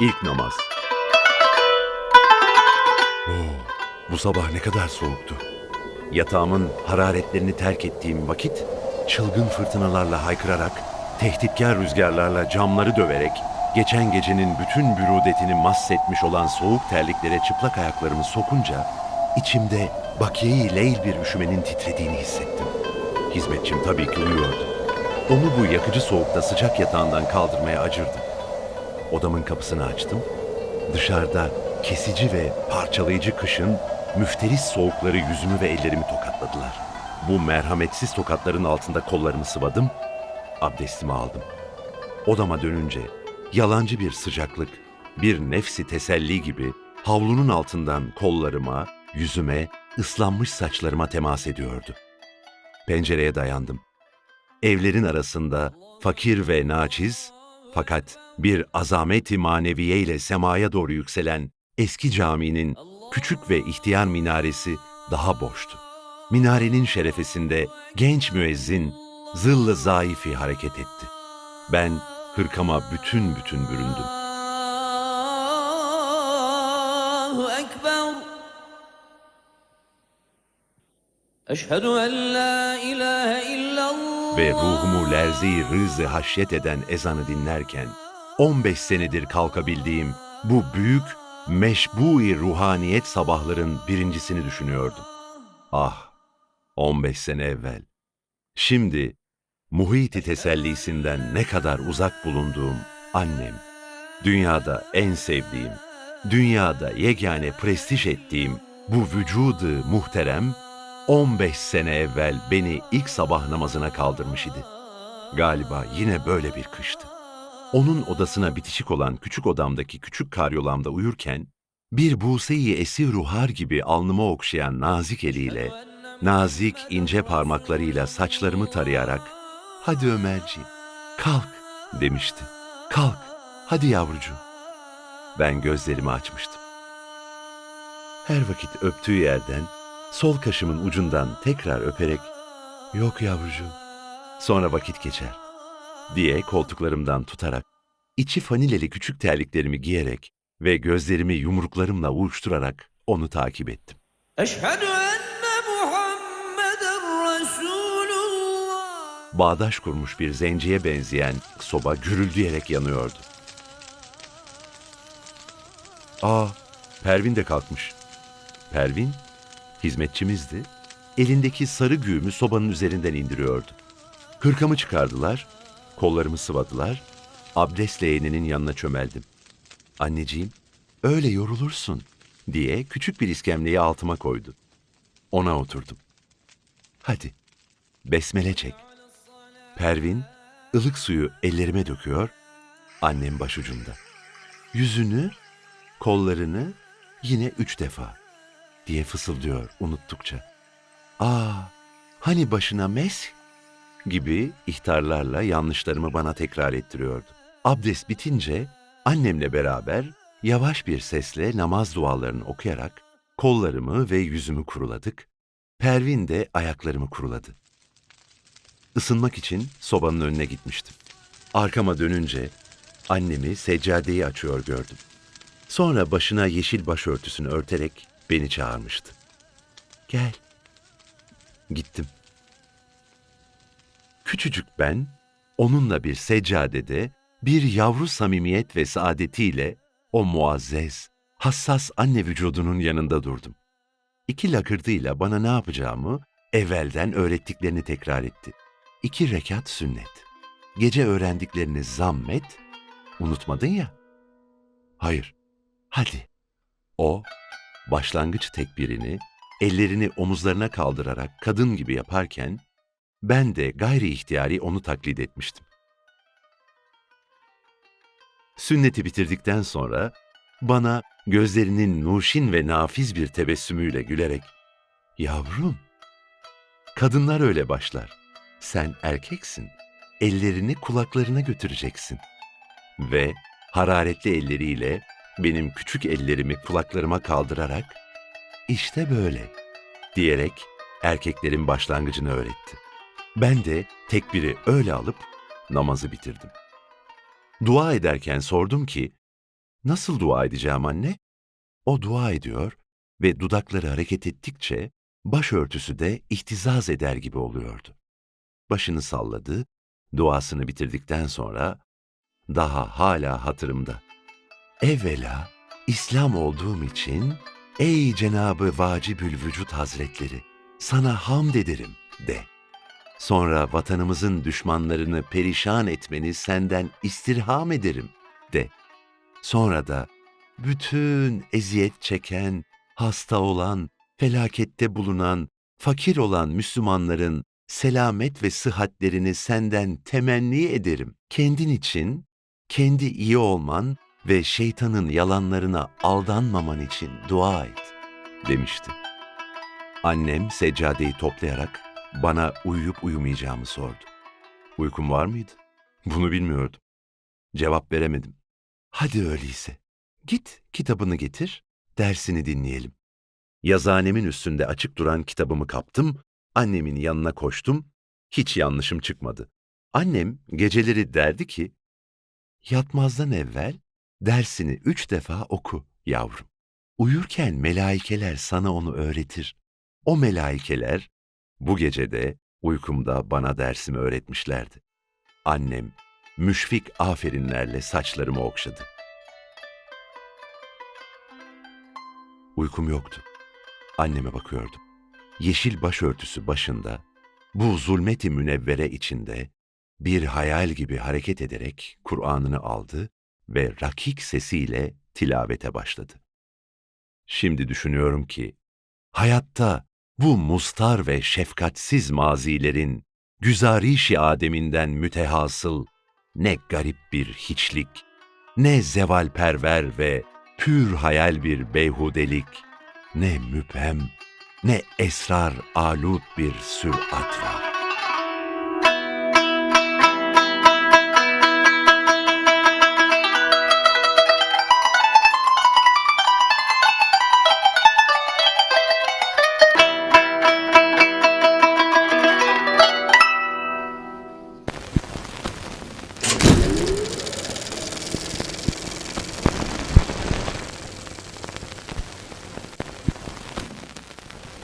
İlk namaz. Oo, bu sabah ne kadar soğuktu. Yatağımın hararetlerini terk ettiğim vakit, çılgın fırtınalarla haykırarak, tehditkar rüzgarlarla camları döverek, geçen gecenin bütün bürudetini mahsetmiş olan soğuk terliklere çıplak ayaklarımı sokunca, içimde bakiyeyi leyl bir üşümenin titrediğini hissettim. Hizmetçim tabii ki uyuyordu. Onu bu yakıcı soğukta sıcak yatağından kaldırmaya acırdım. Odamın kapısını açtım. Dışarıda kesici ve parçalayıcı kışın müfteris soğukları yüzümü ve ellerimi tokatladılar. Bu merhametsiz tokatların altında kollarımı sıvadım, abdestimi aldım. Odama dönünce yalancı bir sıcaklık, bir nefsi teselli gibi havlunun altından kollarıma, yüzüme, ıslanmış saçlarıma temas ediyordu. Pencereye dayandım. Evlerin arasında fakir ve naçiz fakat bir azameti maneviye ile semaya doğru yükselen eski caminin küçük ve ihtiyar minaresi daha boştu. Minarenin şerefesinde genç müezzin zıllı zayıfi hareket etti. Ben hırkama bütün bütün büründüm. Eşhedü en la ilahe illallah ve ruhumu lerzi rızı haşyet eden ezanı dinlerken 15 senedir kalkabildiğim bu büyük meşbu-i ruhaniyet sabahların birincisini düşünüyordum. Ah, 15 sene evvel. Şimdi muhiti tesellisinden ne kadar uzak bulunduğum annem, dünyada en sevdiğim, dünyada yegane prestij ettiğim bu vücudu muhterem 15 sene evvel beni ilk sabah namazına kaldırmış idi. Galiba yine böyle bir kıştı. Onun odasına bitişik olan küçük odamdaki küçük karyolamda uyurken, bir Buse-i esir ruhar gibi alnıma okşayan nazik eliyle, nazik ince parmaklarıyla saçlarımı tarayarak, ''Hadi Ömerciğim, kalk.'' demişti. ''Kalk, hadi yavrucuğum.'' Ben gözlerimi açmıştım. Her vakit öptüğü yerden, sol kaşımın ucundan tekrar öperek "Yok yavrucuğum. Sonra vakit geçer." diye koltuklarımdan tutarak içi fanileli küçük terliklerimi giyerek ve gözlerimi yumruklarımla uçturarak onu takip ettim. Eşhedü bağdaş kurmuş bir zenciye benzeyen soba gürüldeyerek yanıyordu. Aa, Pervin de kalkmış. Pervin hizmetçimizdi. Elindeki sarı güğümü sobanın üzerinden indiriyordu. Hırkamı çıkardılar, kollarımı sıvadılar. Abdest leğeninin yanına çömeldim. Anneciğim, öyle yorulursun diye küçük bir iskemleyi altıma koydu. Ona oturdum. Hadi, besmele çek. Pervin, ılık suyu ellerime döküyor, annem başucumda. Yüzünü, kollarını yine üç defa diye fısıldıyor unuttukça. Aa, hani başına mes gibi ihtarlarla yanlışlarımı bana tekrar ettiriyordu. Abdest bitince annemle beraber yavaş bir sesle namaz dualarını okuyarak kollarımı ve yüzümü kuruladık. Pervin de ayaklarımı kuruladı. Isınmak için sobanın önüne gitmiştim. Arkama dönünce annemi seccadeyi açıyor gördüm. Sonra başına yeşil başörtüsünü örterek beni çağırmıştı. Gel. Gittim. Küçücük ben, onunla bir seccadede, bir yavru samimiyet ve saadetiyle o muazzez, hassas anne vücudunun yanında durdum. İki lakırdıyla bana ne yapacağımı evvelden öğrettiklerini tekrar etti. İki rekat sünnet. Gece öğrendiklerini zammet, unutmadın ya. Hayır, hadi. O, başlangıç tekbirini, ellerini omuzlarına kaldırarak kadın gibi yaparken, ben de gayri ihtiyari onu taklit etmiştim. Sünneti bitirdikten sonra bana gözlerinin nuşin ve nafiz bir tebessümüyle gülerek, ''Yavrum, kadınlar öyle başlar. Sen erkeksin, ellerini kulaklarına götüreceksin.'' Ve hararetli elleriyle benim küçük ellerimi kulaklarıma kaldırarak, ''İşte böyle.'' diyerek erkeklerin başlangıcını öğretti. Ben de tekbiri öyle alıp namazı bitirdim. Dua ederken sordum ki, Nasıl dua edeceğim anne? O dua ediyor ve dudakları hareket ettikçe başörtüsü de ihtizaz eder gibi oluyordu. Başını salladı, duasını bitirdikten sonra daha hala hatırımda. Evvela İslam olduğum için ey Cenabı Vacibül Vücut Hazretleri sana hamd ederim de. Sonra vatanımızın düşmanlarını perişan etmeni senden istirham ederim de. Sonra da bütün eziyet çeken, hasta olan, felakette bulunan, fakir olan Müslümanların selamet ve sıhhatlerini senden temenni ederim. Kendin için, kendi iyi olman ve şeytanın yalanlarına aldanmaman için dua et, demişti. Annem seccadeyi toplayarak bana uyuyup uyumayacağımı sordu. Uykum var mıydı? Bunu bilmiyordum. Cevap veremedim. Hadi öyleyse. Git kitabını getir, dersini dinleyelim. Yazıhanemin üstünde açık duran kitabımı kaptım, annemin yanına koştum, hiç yanlışım çıkmadı. Annem geceleri derdi ki, yatmazdan evvel dersini üç defa oku yavrum. Uyurken melaikeler sana onu öğretir. O melaikeler bu gecede uykumda bana dersimi öğretmişlerdi. Annem müşfik aferinlerle saçlarımı okşadı. Uykum yoktu. Anneme bakıyordum. Yeşil başörtüsü başında, bu zulmeti münevvere içinde bir hayal gibi hareket ederek Kur'an'ını aldı ve rakik sesiyle tilavete başladı. Şimdi düşünüyorum ki, hayatta bu mustar ve şefkatsiz mazilerin güzarişi Adem'inden mütehasıl ne garip bir hiçlik, ne zevalperver ve pür hayal bir beyhudelik, ne müphem, ne esrar alut bir sürat var.